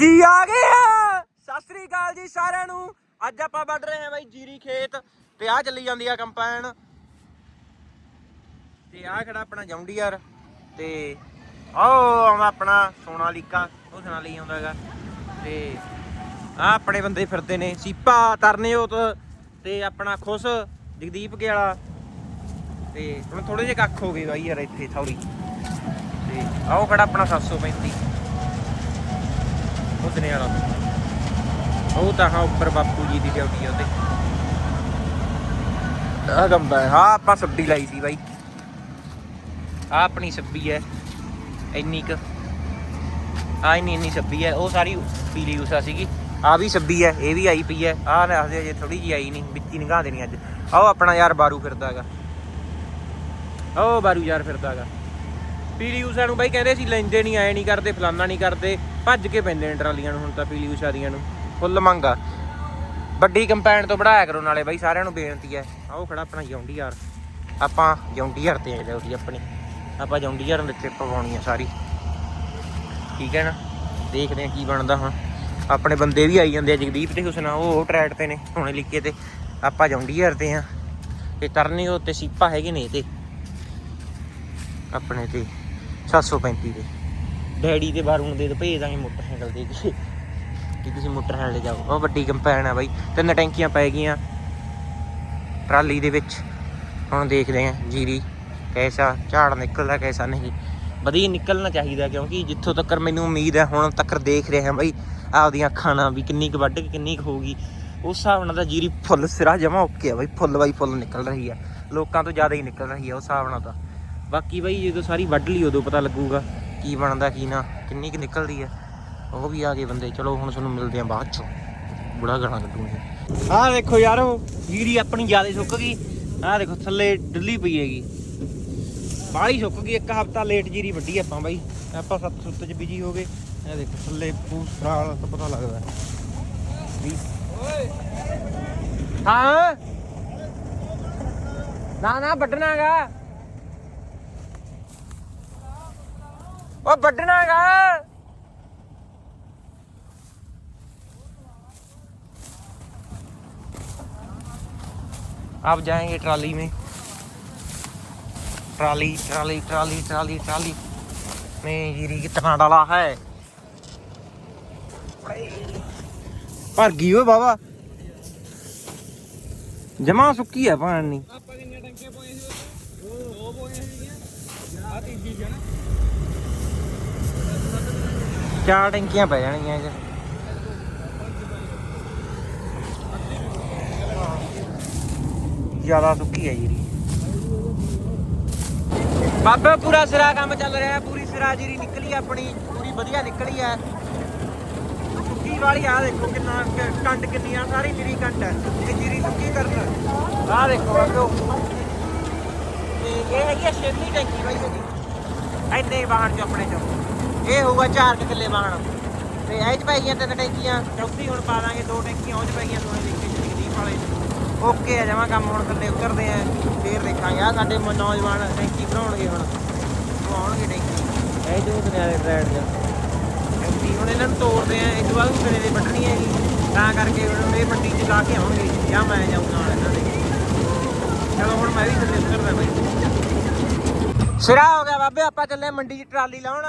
ਜੀ ਆ ਗਏ ਆ। ਸਤਿ ਸ੍ਰੀ ਅਕਾਲ ਜੀ ਸਾਰਿਆਂ ਨੂੰ। ਅੱਜ ਆਪਾਂ ਵੱਢ ਰਹੇ ਹਾਂ ਬਾਈ ਜੀਰੀ ਖੇਤ ਤੇ ਆ ਚੱਲੀ ਜਾਂਦੀ ਆ ਕੰਪਾਈਨ ਤੇ ਆ ਖੜਾ ਆਪਣਾ ਜੌਂਡੀਅਰ ਤੇ ਆਓ ਆਉਂਦਾ ਆਪਣਾ ਸੋਨਾਲੀਕਾ ਉਹ ਸੁਣਾ ਲਈ ਆਉਂਦਾ ਹੈਗਾ। ਤੇ ਆ ਆਪਣੇ ਬੰਦੇ ਫਿਰਦੇ ਨੇ, ਸੀਪਾ ਤਰਨਿਓਤ ਤੇ ਆਪਣਾ ਖੁਸ਼, ਜਗਦੀਪ ਕੇ ਵਾਲਾ ਤੇ ਹੁਣ ਥੋੜੇ ਜਿਹੇ ਕੱਖ ਹੋ ਗਏ ਬਾਈ ਯਾਰ ਇੱਥੇ ਥੌੜੀ ਤੇ ਆਓ ਖੜਾ ਆਪਣਾ 735 ਉਦਨੇ ਵਾਲਾ ਉਹ ਤਾਂ ਹਾਂ ਉੱਪਰ ਬਾਪੂ ਜੀ ਦੀ ਡਿਊਟੀ ਆ ਉਹਦੇ। ਆ ਗੰਬਾ ਹਾਂ। ਆਪਾਂ ਸੱਬੀ ਲਾਈ ਸੀ ਬਾਈ। ਆ ਆਪਣੀ ਸੱਬੀ ਹੈ। ਇੰਨੀ ਕ। ਆ ਇੰਨੀ ਇੰਨੀ ਸੱਬੀ ਹੈ। ਉਹ ਸਾਰੀ ਪੀਲੀ ਉਸਾ ਸੀਗੀ। ਆ ਵੀ ਸੱਬੀ ਹੈ, ਇਹ ਵੀ ਆਈ ਪਈ ਹੈ। ਆ ਨਾ ਹਜੇ ਅਜੇ ਥੋੜੀ ਜੀ ਆਈ ਨਹੀਂ, ਵਿੱਚੀ ਨਿਗਾਹ ਦੇਣੀ ਅੱਜ। ਆਓ ਆਪਣਾ ਯਾਰ ਬਾਰੂ ਫਿਰਦਾ ਹੈਗਾ। ਉਹ ਬਾਰੂ ਯਾਰ ਫਿਰਦਾ ਹੈਗਾ। ਪੀਲੀ ਊਸ਼ਾ ਨੂੰ ਬਾਈ ਕਹਿੰਦੇ ਸੀ ਲੈਂਦੇ ਨਹੀਂ ਆਏ ਨਹੀਂ ਕਰਦੇ, ਫਲਾਨਾ ਨਹੀਂ ਕਰਦੇ, ਭੱਜ ਕੇ ਪੈਂਦੇ ਨੇ ਟਰਾਲੀਆਂ ਨੂੰ ਹੁਣ ਤਾਂ ਪੀਲੀ ਉਸ਼ਾ ਦੀਆਂ ਨੂੰ। ਫੁੱਲ ਮੰਗਾ ਵੱਡੀ ਕੰਪੈਨ ਤੋਂ ਵਧਾਇਆ ਕਰੋ ਨਾਲੇ ਬਾਈ, ਸਾਰਿਆਂ ਨੂੰ ਬੇਨਤੀ ਹੈ। ਆਓ ਖੜਾ ਆਪਣਾ ਜੌਂਡੀ ਯਾਰ। ਆਪਾਂ ਜੌਂਡੀ ਯਾਰ ਤੇ ਆ ਉਹਦੀ ਆਪਣੀ। ਆਪਾਂ ਜੌਂਡੀ ਯਾਰ ਦੇ ਟ੍ਰਿਪ ਪਾਉਣੀ ਆ ਸਾਰੀ। ਠੀਕ ਹੈ ਨਾ? ਦੇਖਦੇ ਆ ਕੀ ਬਣਦਾ ਹੁਣ। ਆਪਣੇ ਬੰਦੇ ਵੀ ਆਈ ਜਾਂਦੇ ਆ, ਜਗਦੀਪ ਤੇ ਹੁਸਨਾ, ਉਹ ਉਹ ਟਰੈਡ ਤੇ ਨੇ, ਹੁਣੇ ਲਿਖੇ ਤੇ। ਆਪਾਂ ਜੌਂਡੀ ਯਾਰ ਤੇ ਆ ਤੇ ਤਰਨੀ ਉਹ ਤੇ ਸੀਪਾ ਹੈਗੇ ਨੇ ਇਹ ਤੇ ਆਪਣੇ ਤੇ। 735 ਦੇ। ਡੈਡੀ ਦੇ ਬਾਰੂਣ ਦੇ ਭੇਜ ਦਾਂਗੇ ਮੋਟਰਸਾਈਕਲ ਦੇ ਕੇ। ਕਿ ਤੁਸੀਂ ਮੋਟਰਸਾਈਕਲ ਤੇ ਜਾਓ। ਉਹ ਵੱਡੀ ਕੰਪੈਨ ਆ ਬਾਈ। ਤਿੰਨ ਟੈਂਕੀਆਂ ਪੈ ਗਈਆਂ। ਟਰਾਲੀ ਦੇ ਵਿੱਚ। ਹੁਣ ਦੇਖਦੇ ਆਂ, ਜੀਰੀ ਕੈਸਾ, ਝਾੜ ਨਿਕਲਦਾ ਕੈਸਾ ਨਹੀਂ। ਵਧੀਆ ਨਿਕਲਣਾ ਚਾਹੀਦਾ ਕਿਉਂਕਿ ਜਿੱਥੋਂ ਤੱਕ ਮੈਨੂੰ ਉਮੀਦ ਹੈ ਹੁਣ ਤੱਕ ਦੇਖ ਰਿਹਾ ਬਾਈ। ਆਪਦੀਆਂ ਅੱਖਾਂ ਨਾਲ ਵੀ ਕਿੰਨੀ ਕੁ ਵੱਢ ਕੇ ਕਿੰਨੀ ਕੁ ਹੋਊਗੀ ਉਸ ਹਿਸਾਬ ਨਾਲ ਤਾਂ ਜੀਰੀ ਫੁੱਲ ਸਿਰਾ ਜਮਾ ਓਕੇ ਆ ਬਾਈ। ਫੁੱਲ ਬਾਈ ਫੁੱਲ ਨਿਕਲ ਰਹੀ ਆ। ਲੋਕਾਂ ਤੋਂ ਜ਼ਿਆਦਾ ਹੀ ਨਿਕਲ ਰਹੀ ਆ ਉਸ ਹਿਸਾਬ ਨਾਲ ਤਾਂ। ਬਾਕੀ ਬਾਈ ਜਦੋਂ ਸਾਰੀ ਵੱਢ ਲਈ, ਉਦੋਂ ਪਤਾ ਲੱਗੂਗਾ ਕੀ ਬਣਦਾ, ਕੀ ਨਾ, ਕਿੰਨੀ ਕੁ ਨਿਕਲਦੀ ਆ। ਉਹ ਵੀ ਆ ਗਏ ਬੰਦੇ। ਚਲੋ, ਹੁਣ ਤੁਹਾਨੂੰ ਮਿਲਦੇ ਆ ਬਾਅਦ ਚੋਂ। ਬੁੜਾ ਗਾਣਾ ਕੱਢੂਗੇ। ਆਹ ਦੇਖੋ ਯਾਰੋ, ਜੀਰੀ ਆਪਣੀ ਜ਼ਿਆਦਾ ਸੁੱਕ ਗਈ। ਆਹ ਦੇਖੋ, ਥੱਲੇ ਡੁੱਲੀ ਪਈ ਹੈਗੀ। ਬਾਹਲੀ ਸੁੱਕ ਗਈ, ਇੱਕ ਹਫਤਾ ਲੇਟ ਜੀਰੀ ਵੱਢੀ ਆਪਾਂ ਬਾਈ। ਆਪਾਂ ਸੱਤ ਸੁੱਤ ਚ ਬਿਜ਼ੀ ਹੋ ਗਏ। ਇਹ ਦੇਖੋ, ਥੱਲੇ ਪੂਸਰਾ ਵਾਲਾ ਤਾਂ ਪਤਾ ਲੱਗਦਾ। ਵੀ ਹਾਂ? ਨਾ ਨਾ ਵੱਢਣਾਗਾ ਉਹ ਵੱਢਣਾਗਾ अब जाएंगे ट्राली में trolley trolley trolley trolley trolley में जीरी कितना डाला है ਭਰ ਗਈ ਓਏ ਬਾਬਾ ਜਮਾ ਸੁੱਕੀ ਹੈ ਪਾਣੀ ਚਾਰ ਟੈਂਕੀਆਂ ਪੈ ਜਾਣਗੀਆਂ ਇਹ ਜ਼ਿਆਦਾ ਸੁੱਕੀ ਹੈ ਜੀਰੀ। ਬਾਬਾ, ਪੂਰਾ ਸਿਰਾ ਕੰਮ ਚੱਲ ਰਿਹਾ ਹੈ, ਪੂਰੀ ਸਿਰਾ ਜੀਰੀ ਨਿਕਲੀ ਆਪਣੀ, ਪੂਰੀ ਵਧੀਆ ਨਿਕਲੀ ਹੈ। ਸੁੱਕੀ ਵਾਲੀ ਆ ਦੇਖੋ ਕਿੰਨਾ ਕ- ਕੰਡ ਕਿੰਨੀਆਂ ਸਾਰੀ ਜੀਰੀ ਕੰਡ ਹੈ। ਇਹ ਜੀਰੀ ਸੁੱਕੀ ਕਰਨ। ਆ ਦੇਖੋ ਬਾਬੋ। ਤੇ ਇਹ ਹੈਗੀ ਹੈ ਟੈਂਕੀ ਬਾਈ ਇਹਦੀ। ਐਨੇ ਵਾਹਣ ਚ ਆਪਣੇ ਚ। ਇਹ ਹੋਊਗਾ 4 ਕਿੱਲੇ ਵਾਹਣ। ਤੇ ਇਹ ਚ ਪੈ ਗਈਆਂ ਤਿੰਨ ਟੈਂਕੀਆਂ। ਚੌਥੀ ਹੁਣ ਪਾ ਦਾਂਗੇ ਦੋ ਟੈਂਕੀਆਂ ਉਹ ਚ ਪੈ ਗਈਆਂ ਸੋਨੇ ਲਿਖੇ ਜਗਦੀਪ ਵਾਲੇ। ਓਕੇ ਆ ਜਮਾ ਕੰਮ ਹੁਣ ਥੱਲੇ ਉਤਰਦੇ ਆ। ਫੇਰ ਦੇਖਾਂਗੇ। ਆ ਸਾਡੇ ਨੌਜਵਾਨ ਟੈਂਕੀ ਬਣਾਉਣਗੇ ਹੁਣ। ਉਹ ਆਉਣਗੇ ਟੈਂਕੀ। ਇਹ ਜੋ ਦੁਨਿਆਰੇ ਟ੍ਰੈਡ ਚ। ਟੈਂਕੀ ਹੁਣ ਇਹਨਾਂ ਨੂੰ ਤੋੜਦੇ ਆ। ਇਸ ਤੋਂ ਬਾਅਦ ਹੁਣੇ ਦੇ ਵੱਢਣੀ ਹੈਗੀ? ਤਾਂ ਕਰਕੇ ਹੁਣ ਇਹ ਮੰਡੀ ਚ ਲਾ ਕੇ ਆਉਣਗੇ। ਜਾਂ ਮੈਂ ਜਾਊਂ ਨਾਲ ਇਹਨਾਂ ਦੇ। ਚਲੋ ਹੁਣ ਮੈਂ ਵੀ ਥੱਲੇ ਉਤਰਦਾ ਬਾਈ। ਸਿਰਾ ਹੋ ਗਿਆ ਬਾਬੇ ਆਪਾਂ ਚੱਲੇ ਮੰਡੀ 'ਚ ਟਰਾਲੀ ਲਾਉਣ।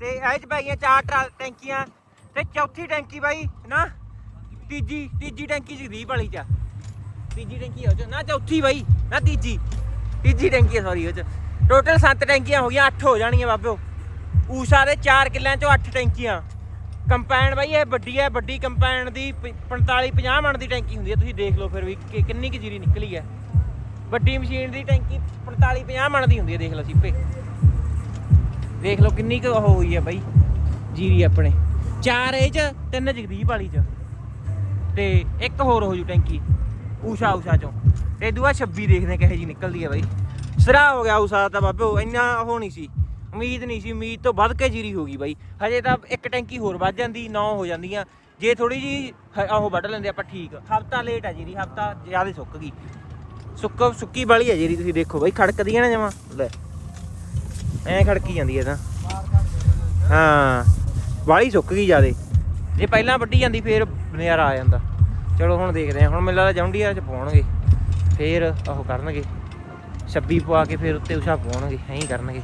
ਤੇ ਇਹ 'ਚ ਪੈ ਗਈਆਂ ਚਾਰ ਟਰਾ- ਟੈਂਕੀਆਂ ਤੇ ਚੌਥੀ ਟੈਂਕੀ ਬਾਈ, ਨਾ, ਤੀਜੀ ਤੀਜੀ ਟੈਂਕੀ ਜਗਦੀਪ ਵਾਲੀ 'ਚ। ਆ। ਤੀਜੀ ਟੈਂਕੀ ਹੋ ਚ, ਨਾ ਚੌਥੀ ਬਾਈ, ਨਾ ਤੀਜੀ। ਤੀਜੀ ਟੈਂਕੀ ਸੌਰੀ ਉਹ 'ਚ। ਟੋਟਲ 7 ਟੈਂਕੀਆਂ ਹੋ ਗਈਆਂ 8 ਹੋ ਜਾਣਗੀਆਂ ਬਾਬਿਓ। ਊਸ਼ਾ ਦੇ 4 ਕਿੱਲਿਆਂ 'ਚੋਂ 8 ਟੈਂਕੀਆਂ। ਕੰਪੈਨ ਬਾਈ, ਇਹ ਵੱਡੀ ਹੈ ਵੱਡੀ ਕੰਪੈਨ ਦੀ 45 50 ਮਣ ਦੀ ਟੈਂਕੀ ਹੁੰਦੀ ਹੈ ਤੁਸੀਂ ਦੇਖ ਲਓ ਫਿਰ ਵੀ ਕਿ, ਕਿੰਨੀ ਕੁ ਜੀਰੀ ਨਿਕਲੀ ਹੈ ਵੱਡੀ ਮਸ਼ੀਨ ਦੀ ਟੈਂਕੀ 45 50 ਮਣ ਦੀ ਹੁੰਦੀ ਹੈ ਦੇਖ ਲਓ ਸੀਪੇ ਦੇਖ ਲਓ ਕਿੰਨੀ ਕੁ ਉਹ ਹੋਈ ਹੈ ਬਾਈ, ਜੀਰੀ ਆਪਣੇ। ਚਾਰ ਇਹ ਚ, ਤਿੰਨ ਜਗਦੀਪ ਵਾਲੀ ਚ। ਤੇ ਇੱਕ ਹੋਰ ਹੋ ਜੂ ਟੈਂਕੀ, ਊਸ਼ਾ ਊਸ਼ਾ ਚੋਂ। ਤੇ ਦੂਆ 26 ਦੇਖਦੇ ਹਾਂ ਕਿਹੋ ਜੀ ਨਿਕਲਦੀ ਹੈ ਬਾਈ। ਸਰਾ ਹੋ ਗਿਆ ਊਸ਼ਾ ਤਾਂ ਬਾਬੇ, ਇੰਨਾ ਉਹ ਨਹੀਂ ਸੀ। ਉਮੀਦ ਨਹੀਂ ਸੀ, ਉਮੀਦ ਤੋਂ ਵੱਧ ਕੇ ਜੀਰੀ ਹੋ ਗਈ ਬਾਈ। ਹਜੇ ਤਾਂ ਇੱਕ ਟੈਂਕੀ ਹੋਰ ਵੱਧ ਜਾਂਦੀ 9 ਹੋ ਜਾਂਦੀਆਂ। ਜੇ ਥੋੜੀ ਜੀ ਉਹ ਵੱਢ ਲੈਂਦੇ ਆਪਾਂ ਠੀਕ। ਹਫਤਾ ਲੇਟ ਆ ਜੀਰੀ, ਹਫਤਾ ਜ਼ਿਆਦਾ ਸੁੱਕ ਗਈ। ਸੁੱਕ, ਸੁੱਕੀ ਵਾਲੀ ਹੈ ਜੀਰੀ, ਤੁਸੀਂ ਦੇਖੋ ਬਾਈ, ਖੜਕਦੀਆਂ ਹੈ ਨਾ ਜਮਾ। ਲੈ। ਐ ਖੜਕੀ ਜਾਂਦੀ ਹੈ ਤਾਂ। ਹਾਂ, ਵਾਲੀ ਸੁੱਕ ਗਈ ਜਿਆਦੇ। ਜੇ ਪਹਿਲਾਂ ਵੱਢੀ ਜਾਂਦੀ, ਫੇਰ ਨਜ਼ਾਰਾ ਆ ਜਾਂਦਾ। ਚਲੋ, ਹੁਣ ਦੇਖਦੇ ਹਾਂ। ਹੁਣ ਮੈਨੂੰ ਲੱਗਦਾ ਜੌਂਡੀਆਂ ਚ ਪਾਉਣਗੇ। ਫੇਰ ਉਹ ਕਰਨਗੇ। 26 ਪਵਾ ਕੇ ਫੇਰ ਉੱਤੇ ਉਸ਼ਾ ਪਾਉਣਗੇ। ਐਂ ਕਰਨਗੇ।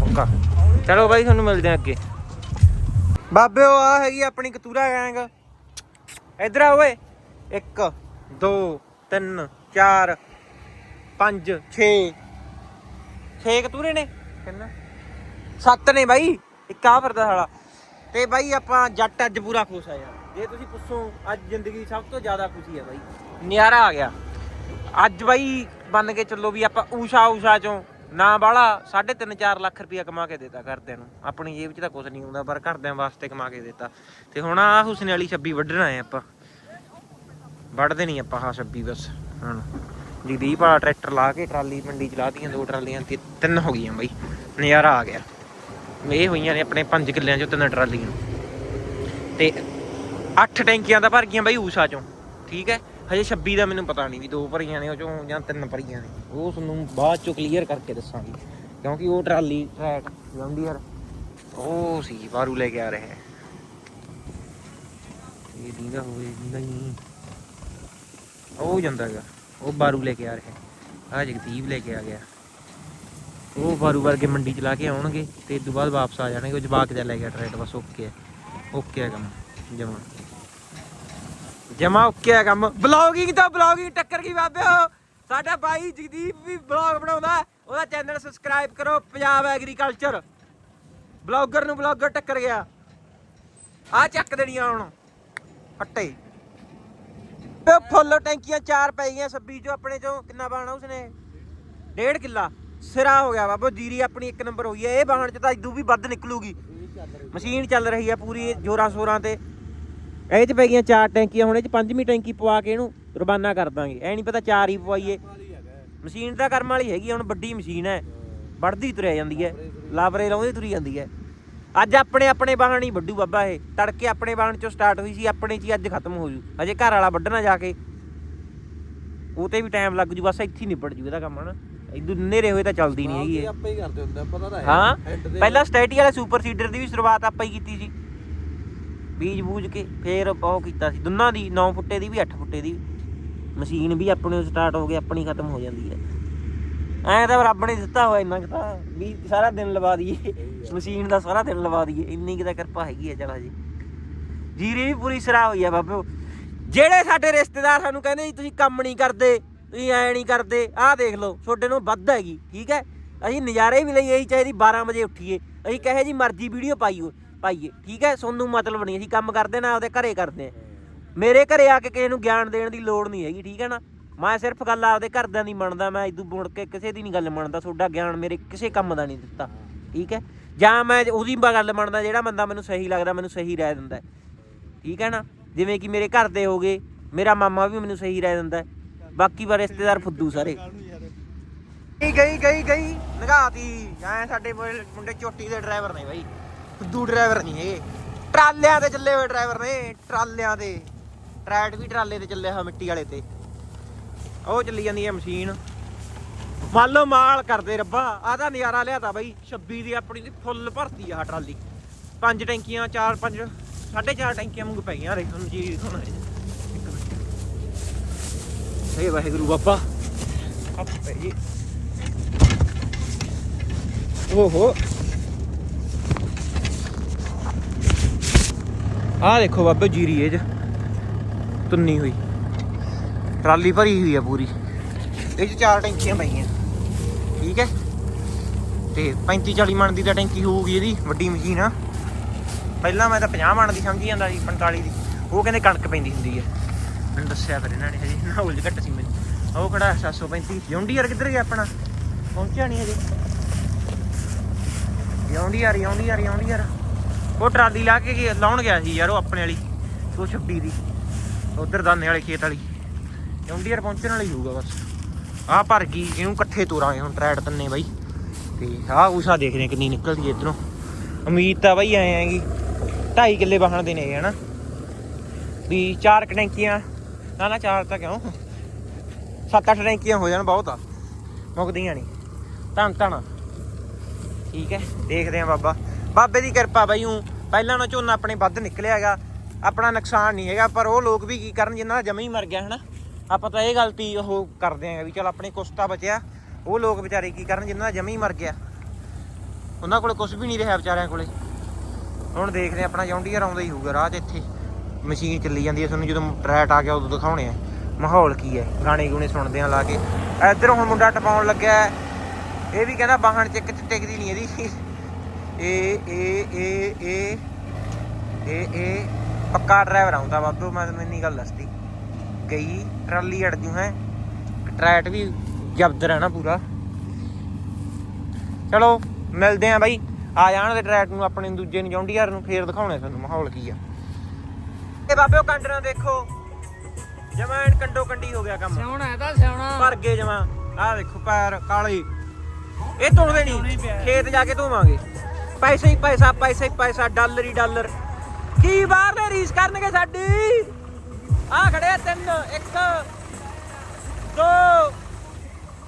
ਪੱਕਾ। ਚਲੋ ਬਾਈ, ਤੁਹਾਨੂੰ ਮਿਲਦੇ ਆ ਅੱਗੇ। ਬਾਬਿਓ ਆ ਹੈਗੀ ਆਪਣੀ ਕਤੂਰਾ ਗੈਂਗ ਇਧਰ ਆ ਓਏ। 1 2 3 4 5 6 6 ਕਤੂਰੇ ਨੇ? ਕਿੰਨਾ 7 ਨੇ ਬਾਈ, ਇੱਕ ਆ ਫਿਰਦਾ ਸਾਲਾ। ਤੇ ਬਾਈ ਆਪਾਂ ਜੱਟ ਅੱਜ ਪੂਰਾ ਖੁਸ਼ ਆ ਯਾਰ। ਜੇ ਤੁਸੀਂ ਪੁੱਛੋ, ਅੱਜ ਜ਼ਿੰਦਗੀ ਸਭ ਤੋਂ ਜ਼ਿਆਦਾ ਖੁਸ਼ੀ ਹੈ ਬਾਈ। ਨਿਆਰਾ ਆ ਗਿਆ। ਅੱਜ ਬਾਈ ਮੰਨ ਕੇ ਚੱਲੋ ਵੀ ਆਪਾਂ ਊਸ਼ਾ ਊਸ਼ਾ ਚੋਂ ਨਾ ਬਾਲਾ 3.5 4 ਲੱਖ ਰੁਪਇਆ ਕਮਾ ਕੇ ਦਿੱਤਾ ਘਰਦਿਆਂ ਨੂੰ। ਆਪਣੀ ਜੇਬ 'ਚ ਤਾਂ ਕੁਝ ਨਹੀਂ ਹੁੰਦਾ, ਪਰ ਘਰਦਿਆਂ ਵਾਸਤੇ ਕਮਾ ਕੇ ਦਿੱਤਾ। ਤੇ ਹੁਣ ਆ ਹੁਸਨੇ ਵਾਲੀ 26 ਵੱਢਣ ਆਏ ਆਪਾਂ। ਵੱਢਦੇ ਨਹੀਂ ਆਪਾਂ ਹਾਂ ਛੱਬੀ ਬਸ, ਹੁਣ। ਜਗਦੀਪ ਵਾਲਾ ਟਰੈਕਟਰ ਲਾ ਕੇ ਟਰਾਲੀ ਮੰਡੀ ਚ ਲਾਤੀਆਂ, ਦੋ ਟਰਾਲੀਆਂ ਤੇ ਤਿੰਨ ਹੋ ਗਈਆਂ ਬਾਈ, ਨਜ਼ਾਰਾ ਆ ਗਿਆ। ਇਹ ਹੋਈਆਂ ਨੇ ਆਪਣੇ 5 ਕਿੱਲਿਆਂ ਚੋਂ ਤਿੰਨ ਟਰਾਲੀਆਂ। ਤੇ 8 ਟੈਂਕੀਆਂ ਦਾ ਭਰ ਗਈਆਂ ਬਾਈ ਊਸ਼ਾ ਚੋਂ, ਠੀਕ ਹੈ? ਹਜੇ 26 ਦਾ ਮੈਨੂੰ ਪਤਾ ਨਹੀਂ ਵੀ ਦੋ ਭਰੀਆਂ ਨੇ ਉਹ ਚੋਂ ਜਾਂ ਤਿੰਨ ਭਰੀਆਂ ਨੇ। ਉਹ ਤੁਹਾਨੂੰ ਬਾਅਦ ਚੋਂ ਕਲੀਅਰ ਕਰਕੇ ਦੱਸਾਂਗੇ, ਕਿਉਂਕਿ ਉਹ ਟਰਾਲੀ ਟਰੈਕ ਜੌਂਡੀਅਰ ਉਹ ਸੀ, ਬਾਰੂ ਲੈ ਕੇ ਆ ਰਿਹਾ ਹੈ। ਇਹ ਦੀਦਾ ਹੋਵੇ, ਨਹੀਂ। ਉਹ ਜਾਂਦਾ ਹੈਗਾ। ਉਹ ਬਾਰੂ ਲੈ ਕੇ ਆ ਰਿਹਾ। ਆ ਜਗਦੀਪ ਲੈ ਕੇ ਆ ਗਿਆ। ਉਹ ਬਾਰੂ ਵਰਗੇ ਮੰਡੀ ਚ ਲਾ ਕੇ ਆਉਣਗੇ ਤੇ ਇਸ ਤੋਂ ਬਾਅਦ ਵਾਪਸ ਆ ਜਾਣਗੇ। ਉਹ ਜਵਾਕ ਜਾ ਲੈ ਗਿਆ ਟਰੈਕਟਰ, ਬਸ ਓਕੇ ਹੈ ਓਕੇ ਹੈ ਕੰਮ, ਜਮਾ। ਜਮਾ ਓਕੇ ਹੈ ਕੰਮ। ਬਲੌਗਿੰਗ ਤਾਂ ਬਲੌਗਿੰਗ ਟੱਕਰ ਗਈ ਬਾਬਿਓ ਸਾਡਾ ਬਾਈ ਜਗਦੀਪ ਵੀ ਬਲੌਗ ਬਣਾਉਂਦਾ। ਉਹਦਾ ਚੈਨਲ ਸਬਸਕ੍ਰਾਈਬ ਕਰੋ, ਪੰਜਾਬ ਐਗਰੀਕਲਚਰ। ਬਲੌਗਰ ਨੂੰ ਬਲੌਗਰ ਟੱਕਰ ਗਿਆ। ਆ ਚੱਕ ਦੇਣੀਆਂ ਹੁਣ। ਫੱਟੇ। ਤੇ ਫੁੱਲ ਟੈਂਕੀਆਂ ਚਾਰ ਪੈ ਗਈਆਂ 26 ਚੋਂ, ਆਪਣੇ ਚੋਂ ਕਿੰਨਾ ਬਾਣਾ ਉਸਨੇ? ਡੇਢ ਕਿੱਲਾ। ਸਿਰਾ ਹੋ ਗਿਆ ਬਾਬੋ, ਜੀਰੀ ਆਪਣੀ ਇੱਕ ਨੰਬਰ ਹੋਈ ਹੈ। ਇਹ ਬਾਹਣ ਚ ਤਾਂ ਇਦੋਂ ਵੀ ਵੱਧ ਨਿਕਲੂਗੀ। ਮਸ਼ੀਨ ਚੱਲ ਰਹੀ ਹੈ ਪੂਰੀ ਜੋਰਾਂ ਸੋਰਾਂ ਤੇ। ਇਹ ਚ ਪੈ ਗਈਆਂ ਚਾਰ ਟੈਂਕੀਆਂ, ਹੁਣ ਇਹ ਚ ਪੰਜਵੀਂ ਟੈਂਕੀ ਪਵਾ ਕੇ ਇਹਨੂੰ ਰਵਾਨਾ ਕਰ ਦਾਂਗੇ। ਐ ਨਹੀਂ ਪਤਾ ਚਾਰ ਹੀ ਪਵਾਈਏ। ਮਸ਼ੀਨ ਤਾਂ ਕਰਮ ਵਾਲੀ ਹੈਗੀ ਹੁਣ ਵੱਡੀ ਮਸ਼ੀਨ ਹੈ। ਵੱਢਦੀ ਤੁਰਿਆ ਜਾਂਦੀ ਹੈ। ਲਾਵਰੇ ਲਾਉਂਦੀ ਤੁਰੀ ਜਾਂਦੀ ਹੈ। ਅੱਜ ਆਪਣੇ ਆਪਣੇ ਬਾਹਣ ਹੀ ਵੱਡੂ ਬਾਬਾ ਇਹ। ਤੜਕੇ ਆਪਣੇ ਬਾਹਣ ਚੋਂ ਸਟਾਰਟ ਹੋਈ ਸੀ ਆਪਣੇ ਚ ਹੀ ਅੱਜ ਖਤਮ ਹੋ ਜੂ। ਅਜੇ ਘਰ ਵਾਲਾ ਵੱਢਣਾ ਜਾ ਕੇ। ਉਹ ਤੇ ਵੀ ਟਾਈਮ ਲੱਗ ਜੂ ਬਸ ਇੱਥੇ ਹੀ ਨਿਬੜ ਜੂ ਇਹਦਾ ਕੰਮ ਹਨਾ। ਇਦੋਂ ਨੇਰੇ ਹੋਏ ਤਾਂ ਚੱਲਦੀ ਨਹੀਂ ਹੈਗੀ ਇਹ। ਆਪਾਂ ਹੀ ਕਰਦੇ ਹੁੰਦੇ ਆ, ਪਤਾ ਤਾਂ ਹੈ। ਹਾਂ? ਪਹਿਲਾਂ ਸਟੈਟੀ ਵਾਲੇ ਸੁਪਰ ਸੀਡਰ ਦੀ ਵੀ ਸ਼ੁਰੂਆਤ ਆਪਾਂ ਹੀ ਕੀਤੀ ਸੀ। ਬੀਜ ਬੂਜ ਕੇ ਫੇਰ ਉਹ ਕੀਤਾ ਸੀ। ਦੋਨਾਂ ਦੀ 9 ਫੁੱਟੇ ਦੀ ਵੀ 8 ਫੁੱਟੇ ਦੀ। ਮਸ਼ੀਨ ਵੀ ਆਪਣੇ ਸਟਾਰਟ ਹੋ ਗਈ ਆਪਣੀ ਖਤਮ ਹੋ ਜਾਂਦੀ ਹੈ। ਐਂ ਤਾਂ ਰੱਬ ਨੇ ਦਿੱਤਾ ਹੋਇਆ ਇੰਨਾ ਕੁ ਤਾਂ ਵੀ ਸਾਰਾ ਦਿਨ ਲਵਾ ਦਈਏ। ਮਸ਼ੀਨ ਦਾ ਸਾਰਾ ਦਿਨ ਲਵਾ ਦਈਏ। ਇੰਨੀ ਕੁ ਤਾਂ ਕਿਰਪਾ ਹੈਗੀ ਹੈ ਚਲ ਜੀ ਜੀਰੀ ਵੀ ਪੂਰੀ ਸਰਾ ਹੋਈ ਆ ਬਾਬਿਓ ਜਿਹੜੇ ਸਾਡੇ ਰਿਸ਼ਤੇਦਾਰ ਸਾਨੂੰ ਕਹਿੰਦੇ ਜੀ ਤੁਸੀਂ ਕੰਮ ਨਹੀਂ ਕਰਦੇ ਤੁਸੀਂ ਐ ਨਹੀਂ ਕਰਦੇ ਆਹ ਦੇਖ ਲਓ ਤੁਹਾਡੇ ਨੂੰ ਵੱਧ ਹੈਗੀ ਠੀਕ ਹੈ? ਅਸੀਂ ਨਜ਼ਾਰੇ ਵੀ ਲਈਏ ਅਸੀਂ ਚਾਹੀਦੀ 12 ਵਜੇ ਉੱਠੀਏ। ਅਸੀਂ ਕਹੇ ਜੀ ਮਰਜ਼ੀ ਵੀਡੀਓ ਪਾਈਓ ਪਾਈਏ ਠੀਕ ਹੈ? ਸੋਨੂੰ ਮਤਲਬ ਨਹੀਂ ਅਸੀਂ ਕੰਮ ਕਰਦੇ ਨਾ ਆਪਦੇ ਘਰੇ ਕਰਦੇ ਆ ਮੇਰੇ ਘਰੇ ਆ ਕੇ ਕਿਸੇ ਨੂੰ ਗਿਆਨ ਦੇਣ ਦੀ ਲੋੜ ਨਹੀਂ ਹੈਗੀ ਠੀਕ ਹੈ ਨਾ? ਮੈਂ ਸਿਰਫ ਗੱਲ ਆਪਦੇ ਘਰਦਿਆਂ ਦੀ ਮੰਨਦਾ, ਮੈਂ ਇਦੋਂ ਮੁੜ ਕੇ ਕਿਸੇ ਦੀ ਨਹੀਂ ਗੱਲ ਮੰਨਦਾ, ਤੁਹਾਡਾ ਗਿਆਨ ਮੇਰੇ ਕਿਸੇ ਕੰਮ ਦਾ ਨਹੀਂ ਦਿੱਤਾ, ਠੀਕ ਹੈ? ਜਾਂ ਮੈਂ ਉਹਦੀ ਗੱਲ ਮੰਨਦਾ, ਜਿਹੜਾ ਬੰਦਾ ਮੈਨੂੰ ਸਹੀ ਲੱਗਦਾ, ਮੈਨੂੰ ਸਹੀ ਰਾਏ ਦਿੰਦਾ ਠੀਕ ਹੈ ਨਾ? ਜਿਵੇਂ ਕਿ ਮੇਰੇ ਘਰ ਦੇ ਹੋਗੇ ਮੇਰਾ ਮਾਮਾ ਵੀ ਮੈਨੂੰ ਸਹੀ ਰਾਏ ਦਿੰਦਾ ਬਾਕੀ ਵਾ ਰਿਸ਼ਤੇਦਾਰ ਫੁੱਦੂ ਸਾਰੇ। ਗਈ ਗਈ ਗਈ ਗਈ, ਨਗਾਤੀ, ਐ ਸਾਡੇ ਮੁੰਡੇ ਚੋਟੀ ਦੇ ਡਰਾਈਵਰ ਨੇ ਬਾਈ, ਫੁੱਦੂ ਡਰਾਈਵਰ ਨਹੀਂ ਹੈਗੇ ਟਰਾਲਿਆਂ ਤੇ ਚੱਲੇ ਹੋਏ ਡਰਾਈਵਰ ਨੇ, ਟਰਾਲਿਆਂ ਤੇ ਟਰੈਟ ਵੀ ਟਰਾਲੇ ਤੇ ਚੱਲਿਆ ਹੋਇਆ ਮਿੱਟੀ ਵਾਲੇ ਤੇ। ਉਹ ਚੱਲੀ ਜਾਂਦੀ ਹੈ ਮਸ਼ੀਨ। ਮੰਨ ਮਾਲ ਕਰਦੇ ਰੱਬਾ, ਆਹ ਤਾਂ ਨਜ਼ਾਰਾ ਲਿਆਤਾ ਬਾਈ। 26 ਦੀ ਆਪਣੀ ਦੀ ਫੁੱਲ ਭਰਤੀ ਆ ਆਹ ਟਰਾਲੀ। ਪੰਜ ਟੈਂਕੀਆਂ, ਚਾਰ, ਪੰਜ, ਸਾਢੇ ਚਾਰ ਟੈਂਕੀਆਂ ਵਾਂਗੂ ਪੈ ਗਈਆਂ ਦੇਖ ਤੁਹਾਨੂੰ ਜੀ ਦਿਖਾਉਣਾ ਹੈ ਵਾਹਿਗੁਰੂ ਬਾਬਾ। ਆਪੇ ਜੀ ਓਹੋ। ਆਹ ਦੇਖੋ ਬਾਬੇ, ਜੀਰੀ ਇਹ ਚ। ਤੁੰਨੀ ਹੋਈ। ਟਰਾਲੀ ਭਰੀ ਹੋਈ ਆ ਪੂਰੀ। ਇਹ ਚ ਚਾਰ ਟੈਂਕੀਆਂ ਪਈਆਂ। ਠੀਕ ਹੈ? ਤੇ 35 40 ਮਣ ਦੀ ਤਾਂ ਟੈਂਕੀ ਹੋਊਗੀ ਇਹਦੀ, ਵੱਡੀ ਮਸ਼ੀਨ ਆ। ਪਹਿਲਾਂ ਮੈਂ ਤਾਂ 50 ਮਣ ਦੀ ਸਮਝੀ ਜਾਂਦਾ ਸੀ 45 ਦੀ। ਉਹ ਕਹਿੰਦੇ ਕਣਕ ਪੈਂਦੀ ਹੁੰਦੀ ਹੈ ਮੈਨੂੰ ਦੱਸਿਆ ਫਿਰ ਇਹਨਾਂ ਨੇ ਹਜੇ। ਨਾ ਉਲਝ ਘੱਟ ਸੀ ਮੈਨੂੰ। ਉਹ ਕਿਹੜਾ 735 ਜੌਂਡੀਅਰ ਕਿੱਧਰ ਗਿਆ ਆਪਣਾ? ਪਹੁੰਚਿਆ ਨਹੀਂ ਹਜੇ। John Deere John Deere John Deere ਉਹ ਟਰਾਲੀ ਲਾ ਕੇ ਲਾਉਣ ਗਿਆ ਸੀ ਯਾਰ, ਉਹ ਆਪਣੇ ਵਾਲੀ। 226 ਦੀ। ਉਧਰ ਦਾਨੇ ਵਾਲੇ ਖੇਤ ਵਾਲੀ। ਜੌਂਡੀਅਰ ਪਹੁੰਚਣ ਵਾਲੀ ਹੋਊਗਾ ਬਸ। ਆਹ ਭਰ ਗਈ ਇਹਨੂੰ ਇਕੱਠੇ ਤੋਰਾਂਗੇ ਹੁਣ ਟਰੈਟ ਤੰਨੇ ਬਾਈ। ਤੇ ਆਹ ਉਸਾ ਦੇਖਦੇ ਹਾਂ ਕਿੰਨੀ ਨਿਕਲਦੀ ਹੈ ਇਧਰੋਂ। ਉਮੀਦ ਤਾਂ ਬਾਈ ਆਏ ਆਂਗੀ 2.5 ਕਿੱਲੇ ਵਾਹਣ ਦੇ ਨੇ ਇਹ, ਹਨਾ? ਵੀ ਚਾਰ ਕੁ ਟੈਂਕੀਆਂ ਨਾ ਨਾ, ਚਾਰ ਤਾਂ ਕਿਉਂ? ਸੱਤ, ਅੱਠ ਟੈਂਕੀਆਂ ਹੋ ਜਾਣ ਬਹੁਤ ਆ। ਮੁੱਕਦੀਆਂ ਨਹੀਂ। ਧੰਨ ਧੰਨ। ਠੀਕ ਹੈ, ਦੇਖਦੇ ਆਂ ਬਾਬਾ। ਬਾਬੇ ਦੀ ਕਿਰਪਾ ਬਾਈ ਹੂੰ ਪਹਿਲਾਂ ਨਾ ਝੋਨਾ ਆਪਣੇ ਵੱਧ ਨਿਕਲਿਆ ਹੈਗਾ। ਆਪਣਾ ਨੁਕਸਾਨ ਨਹੀਂ ਹੈਗਾ, ਪਰ ਉਹ ਲੋਕ ਵੀ ਕੀ ਕਰਨ, ਜਿਨ੍ਹਾਂ ਦਾ ਜਮਾ ਹੀ ਮਰ ਗਿਆ, ਹਨਾ? ਆਪਾਂ ਤਾਂ ਇਹ ਗਲਤੀ ਉਹ ਕਰਦੇ ਆਂ ਵੀ ਚਲ ਆਪਣੇ ਕੁਛ ਤਾਂ ਬਚਿਆ। ਉਹ ਲੋਕ ਵਿਚਾਰੇ ਕੀ ਕਰਨ, ਜਿਨ੍ਹਾਂ ਦਾ ਜਮੀ ਮਰ ਗਿਆ। ਉਹਨਾਂ ਕੋਲ ਕੁਝ ਵੀ ਨਹੀਂ ਰਿਹਾ ਵਿਚਾਰਿਆਂ ਕੋਲੇ। ਹੁਣ ਦੇਖਦੇ ਆਂ ਆਪਣਾ ਜੌਂਡੀਅਰ ਆਉਂਦਾ ਹੀ ਹੋਊਗਾ, ਰਾਹ 'ਚ ਇੱਥੇ ਮਸ਼ੀਨ ਚੱਲੀ ਜਾਂਦੀ ਹੈ। ਤੁਹਾਨੂੰ ਜਦੋਂ ਟਰੈਟ ਆ ਗਿਆ, ਉਦੋਂ ਦਿਖਾਉਣੇ ਆ। ਮਾਹੌਲ ਕੀ ਹੈ? ਗਾਣੇ ਗੂਣੇ ਸੁਣਦੇ ਆ ਲਾ ਕੇ। ਇੱਧਰ ਹੁਣ ਮੁੰਡਾ ਟਪਾਉਣ ਲੱਗਾ ਇਹ ਵੀ ਕਹਿੰਦਾ ਬਾਹਣ ਚ ਇੱਕ ਚ ਟਿਕਦੀ ਨਹੀਂ ਇਹਦੀ। ਇਹ ਇਹ ਇਹ ਇਹ ਇਹ ਇਹ ਪੱਕਾ ਡਰਾਈਵਰ ਆਉਂਦਾ ਬਾਬੂ ਮੈਂ ਤੈਨੂੰ ਇੰਨੀ ਗੱਲ ਦੱਸਦੀ। ਗਈ ਟਰਾਲੀ ਅੜ ਜੂ ਹੈ। ਟਰੈਟ ਵੀ ਜ਼ਬਤ ਰਹਿਣਾ ਪੂਰਾ। ਚਲੋ ਮਿਲਦੇ ਆ ਬਾਈ। ਆ ਜਾਣ ਦੇ ਟਰੈਟ ਨੂੰ ਆਪਣੇ ਦੂਜੇ ਨੂੰ ਜੌਂਡੀਆਰ ਨੂੰ ਫੇਰ ਦਿਖਾਉਣੇ ਤੁਹਾਨੂੰ ਮਾਹੌਲ ਕੀ ਆ। ਇਹ ਬਾਬੇ ਉਹ ਕੰਡ ਨਾ ਦੇਖੋ। ਜਮਾਂ ਕੰਡੋ ਕੰਡੀ ਹੋ ਗਿਆ ਕੰਮ। ਸਿਆਉਣਾ ਹੈ ਤਾਂ ਸਿਆਉਣਾ ਭਰ ਗਏ ਜਮਾਂ। ਆਹ ਦੇਖੋ ਪੈਰ ਕਾਲੇ। ਇਹ ਧੋਣਦੇ ਨਹੀਂ ਖੇਤ ਜਾ ਕੇ ਧੋਵਾਂਗੇ। ਪੈਸੇ ਹੀ ਪੈਸਾ ਪੈਸੇ ਹੀ ਪੈਸਾ ਡਾਲਰ ਹੀ ਡਾਲਰ। ਕੀ ਬਾਹਰਲੇ ਰੀਸ ਕਰਨਗੇ ਸਾਡੀ? ਆ ਖੜੇ ਆ ਤਿੰਨ, ਇੱਕ, ਦੋ।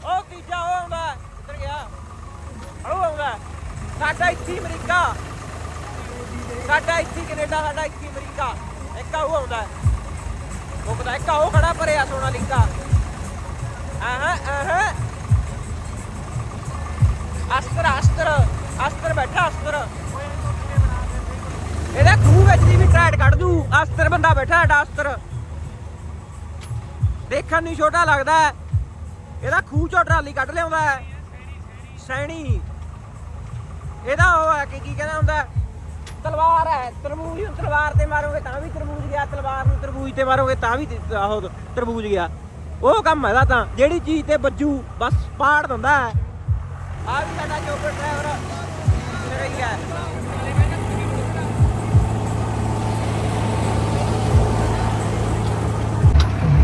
ਉਹ ਤੀਜਾ ਉਹ ਆਉਂਦਾ ਕਿੱਧਰ ਗਿਆ। ਉਹ ਆਉਂਦਾ। ਸਾਡਾ ਇੱਥੇ ਅਮਰੀਕਾ। ਸਾਡਾ ਇੱਥੇ ਹੀ ਕੈਨੇਡਾ, ਸਾਡਾ ਇੱਥੇ ਅਮਰੀਕਾ। ਇੱਕ ਆ ਉਹ ਆਉਂਦਾ। ਉਹ ਇੱਕ ਆ ਉਹ ਖੜਾ ਪਰਿਆ ਸੋਨਾ ਲਿੰਕਾ ਆਹਾਂ ਆਹਾਂ। ਅਸਤਰ ਅਸਤਰ ਅਸਤਰ ਬੈਠਾ, ਅਸਤਰ। ਇਹਦਾ ਖੂਹ ਵਿੱਚ ਦੀ ਵੀ ਟਰੈਟ ਕੱਢ ਦੂ। ਅਸਤਰ ਬੰਦਾ ਬੈਠਾ ਸਾਡਾ ਅਸਤਰ। ਦੇਖਣ ਨੂੰ ਛੋਟਾ ਲੱਗਦਾ ਹੈ। ਇਹਦਾ ਖੂਹ ਚੋਂ ਟਰਾਲੀ ਕੱਢ ਲਿਆਉਂਦਾ ਹੈ। ਸੈਣੀ। ਇਹਦਾ ਉਹ ਹੈ ਕਿ ਕੀ ਕਹਿੰਦਾ ਹੁੰਦਾ ਤਲਵਾਰ ਹੈ। ਤਰਬੂਜ ਨੂੰ ਤਲਵਾਰ ਤੇ ਮਾਰੋਗੇ ਤਾਂ ਵੀ ਤਰਬੂਜ ਗਿਆ। ਤਲਵਾਰ ਨੂੰ ਤਰਬੂਜ ਤੇ ਮਾਰੋਗੇ ਤਾਂ ਵੀ ਤ- ਆਹੋ ਤਰਬੂਜ ਗਿਆ। ਉਹ ਕੰਮ ਹੈਦਾ ਤਾਂ। ਜਿਹੜੀ ਚੀਜ਼ ਤੇ ਵੱਜੂ ਬਸ ਪਾੜ ਦਿੰਦਾ ਹੈ। ਆ ਵੀ ਸਾਡਾ ਚੋਪਰ ਡਰਾਈਵਰ ਰਹੀ ਹੈ।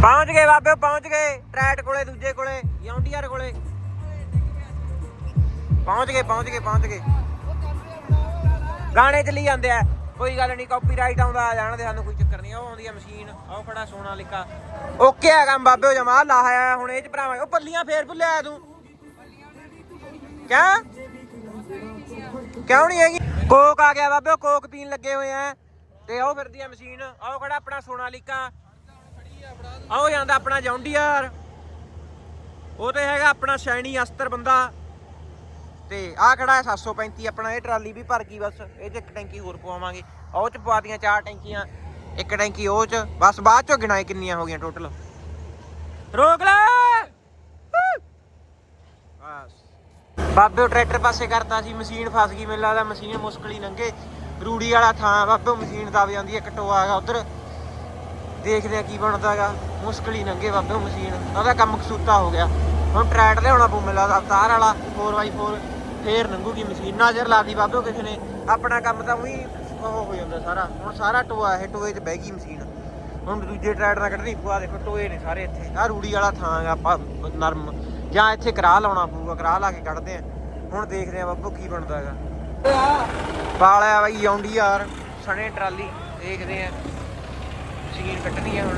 ਪਹੁੰਚ ਗਏ ਬਾਬੇ, ਪਹੁੰਚ ਗਏ। ਟਰੈਟ ਕੋਲੇ, ਦੂਜੇ ਕੋਲੇ, ਯੌਂਡੀਆਰ ਕੋਲੇ। ਪਹੁੰਚ ਗਏ ਪਹੁੰਚ ਗਏ ਪਹੁੰਚ ਗਏ। ਗਾਣੇ ਚੱਲੀ ਜਾਂਦੇ ਆ। ਕੋਈ ਗੱਲ ਨਹੀਂ ਕਾਪੀਰਾਈਟ ਆਉਂਦਾ ਆ ਜਾਣ ਦੇ, ਸਾਨੂੰ ਕੋਈ ਚੱਕਰ ਨਹੀਂ ਉਹ ਆਉਂਦੀ ਆ ਮਸ਼ੀਨ ਆਹ ਖੜਾ ਸੋਨਾ ਲਿਖਾ ਓਕੇ ਆ ਕੰਮ ਬਾਬੇ ਜਮਾ ਲਾਇਆ ਹੁਣ ਇਹ ਚ ਭਰਾਵਾਂ ਉਹ ਪੱਲੀਆਂ ਫੇਰ ਭੁੱਲਿਆ ਤੂੰ। ਕਿਆ? ਕਿਉਂ ਨਹੀਂ ਹੈਗੀ? ਕੋਕ ਆ ਗਿਆ ਬਾਬੇ ਕੋਕ ਪੀਣ ਲੱਗੇ ਹੋਏ ਆ। ਤੇ ਉਹ ਫਿਰਦੀ ਆ ਮਸ਼ੀਨ ਆਹ ਖੜਾ ਆਪਣਾ ਸੋਨਾ ਲਿਖਾ ਆਹ ਜਾਂਦਾ ਆਪਣਾ ਜੌਂਡੀਆਰ। ਉਹ ਤੇ ਹੈਗਾ ਆਪਣਾ ਸ਼ੈਣੀ ਅਸਤਰ ਬੰਦਾ। ਤੇ ਆਹ ਖੜਾ ਹੈ 735 ਆਪਣਾ ਇਹ ਟਰਾਲੀ ਵੀ ਭਰ ਗਈ ਬਸ। ਇਹ 'ਚ ਇੱਕ ਟੈਂਕੀ ਹੋਰ ਪਵਾਵਾਂਗੇ। ਉਹ ਚ ਪਵਾਤੀਆਂ ਚਾਰ ਟੈਂਕੀਆਂ, ਇੱਕ ਟੈਂਕੀ ਉਹ ਚ। ਬਸ ਬਾਅਦ ਚੋਂ ਗਿਣਾਏ ਕਿੰਨੀਆਂ ਹੋ ਗਈਆਂ ਟੋਟਲ ਰੋਕ ਲੈ! ਬਸ। ਬਾਬੇ ਟਰੈਕਟਰ ਪਾਸੇ ਕਰਤਾ ਸੀ, ਮਸ਼ੀਨ ਫਸ ਗਈ, ਮੈਨੂੰ ਲੱਗਦਾ ਮਸ਼ੀਨ ਮੁਸਕਲੀ ਲੰਘੇ। ਰੂੜੀ ਵਾਲਾ ਥਾਂ, ਬਾਬੇ ਮਸ਼ੀਨ ਦਬ ਜਾਂਦੀ ਹੈ ਕਟੋਆ ਹੈਗਾ ਉਧਰ। ਦੇਖਦੇ ਆ ਕੀ ਬਣਦਾ ਹੈਗਾ। ਮੁਸ਼ਕਲ ਹੀ ਲੰਘੇ ਬਾਬੇ ਮਸ਼ੀਨ। ਉਹਦਾ ਕੰਮ ਕਸੂਤਾ ਹੋ ਗਿਆ। ਹੁਣ ਟਰੈਕਟਰ ਲਿਆਉਣਾ ਪਊ ਮੈਨੂੰ ਲੱਗਦਾ ਅਵਤਾਰ ਵਾਲਾ 4x4 ਫੇਰ ਲੰਘੂਗੀ ਮਸ਼ੀਨ। ਨਾ ਜਰ ਲਾਦੀ ਬਾਬੇ ਕਿਸੇ ਨੇ। ਆਪਣਾ ਕੰਮ ਤਾਂ ਉਹੀ ਉਹ ਹੋ ਜਾਂਦਾ ਸਾਰਾ। ਹੁਣ ਸਾਰਾ ਟੋਆ, ਇਹ ਟੋਏ 'ਚ ਬਹਿ ਗਈ ਮਸ਼ੀਨ। ਹੁਣ ਦੂਜੇ ਟਰੈਕਟਰ ਨਾਲ ਕੱਢਣੀ ਪਊਆ ਦੇਖੋ, ਟੋਏ ਨੇ ਸਾਰੇ ਇੱਥੇ। ਆ ਰੂੜੀ ਵਾਲਾ ਥਾਂ ਹੈਗਾ ਆਪਾਂ, ਨਰਮ। ਜਾਂ ਇੱਥੇ ਕਰਾ ਲਾਉਣਾ ਪਊਗਾ ਕਰਾ ਲਾ ਕੇ ਕੱਢਦੇ ਆ। ਹੁਣ ਦੇਖਦੇ ਆ ਬਾਬੂ ਕੀ ਬਣਦਾ ਹੈਗਾ। ਪਾਲਿਆ ਬਾਈ, ਆਉਂਦੀ ਯਾਰ। ਸਣੇ ਟਰਾਲੀ ਦੇਖਦੇ ਆ। ਮਸ਼ੀਨ ਕੱਢਣੀ ਆ ਹੁਣ।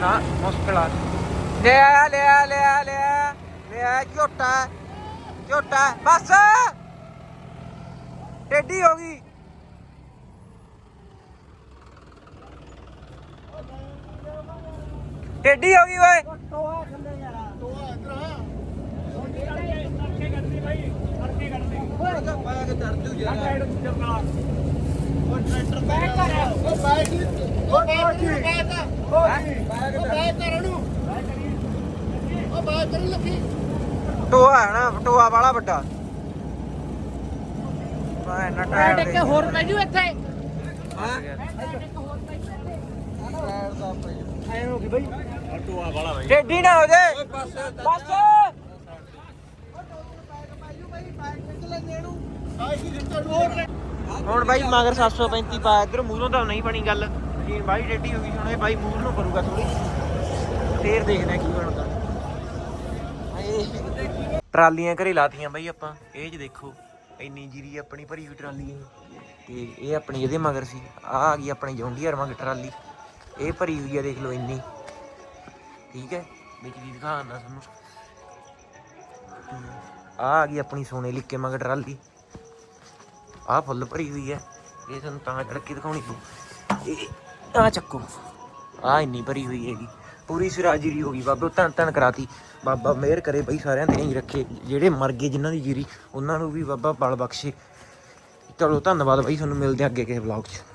ਨਾ ਮੁਸ਼ਕਲ ਆ। ਲਿਆ ਲਿਆ ਲਿਆ ਲਿਆ ਲਿਆ ਝੋਟਾ ਝੋਟਾ ਬਸ। ਟੇਢੀ ਹੋ ਗਈ। ਟੇਢੀ ਹੋ ਗਈ ਓਏ। ਟੋਆ ਹੈ ਨਾ ਟੋਆ ਵਾਲਾ ਵੱਡਾ। ਮੈਂ ਨਾ ਟਾਇਰ ਦੇ ਹੋਰ ਪੈ ਜੂ ਇੱਥੇ। ਟੇਢੀ ਨਾ ਹੋ ਜਾਏ ਬਸ। ਹੁਣ ਬਾਈ ਮਗਰ 735 ਪਾ ਇਧਰ ਮੂਹਰੋਂ ਤਾਂ ਨਹੀਂ ਬਣੀ ਗੱਲ। ਮਸ਼ੀਨ ਬਾਈ ਟੇਢੀ ਹੋ ਗਈ, ਹੁਣ ਇਹ ਬਾਈ ਮੂਹਰ ਨੂੰ ਕਰੂਗਾ ਥੋੜੀ ਫੇਰ ਦੇਖਦੇ ਆ ਕੀ ਬਣਦਾ। ਟਰਾਲੀਆਂ ਘਰੇ ਲਾਤੀਆਂ ਬਾਈ ਆਪਾਂ। ਇਹ ਚ ਦੇਖੋ, ਇੰਨੀ ਜੀਰੀ ਆਪਣੀ ਭਰੀ ਹੋਈ ਟਰਾਲੀ ਇਹ। ਤੇ ਇਹ ਆਪਣੀ ਇਹਦੇ ਮਗਰ ਸੀ। ਆ ਆ ਗਈ ਆਪਣੀ ਜੌਂਡੀਅਰ ਮਗਰ ਟਰਾਲੀ। ਇਹ ਭਰੀ ਹੋਈ ਆ, ਦੇਖ ਲਓ ਇੰਨੀ। ਠੀਕ ਹੈ? ਵਿੱਚ ਦੀ ਦਿਖਾਉਂਦਾ ਤੁਹਾਨੂੰ? ਆ ਆ ਗਈ ਆਪਣੀ ਸੋਨੇ ਲਿੱਕੇ ਮਗਰ ਟਰਾਲੀ। ਆਹ ਫੁੱਲ ਭਰੀ ਹੋਈ ਹੈ। ਇਹ ਤੁਹਾਨੂੰ ਤਾਂ ਚੜ ਦਿਖਾਉਣੀ ਪਊ। ਆ ਚੱਕੋ। ਆ ਇੰਨੀ ਭਰੀ ਹੋਈ ਹੈਗੀ। ਪੂਰੀ ਸਿਰਾ ਜੀਰੀ ਹੋ ਗਈ। ਬਾਬੇ ਧੰਨ ਧੰਨ ਕਰਾਤੀ। ਬਾਬਾ ਮਿਹਰ ਕਰੇ ਬਈ ਸਾਰਿਆਂ ਦੇ ਨਹੀਂ ਰੱਖੇ। ਜਿਹੜੇ ਮਰ ਗਏ ਜਿਨ੍ਹਾਂ ਦੀ ਜੀਰੀ, ਉਹਨਾਂ ਨੂੰ ਵੀ ਬਾਬਾ ਬਲ ਬਖਸ਼ੇ। ਚਲੋ, ਧੰਨਵਾਦ ਬਈ। ਤੁਹਾਨੂੰ ਮਿਲਦੇ ਹਾਂ ਅੱਗੇ ਕਿਸੇ ਵਲੌਗ 'ਚ।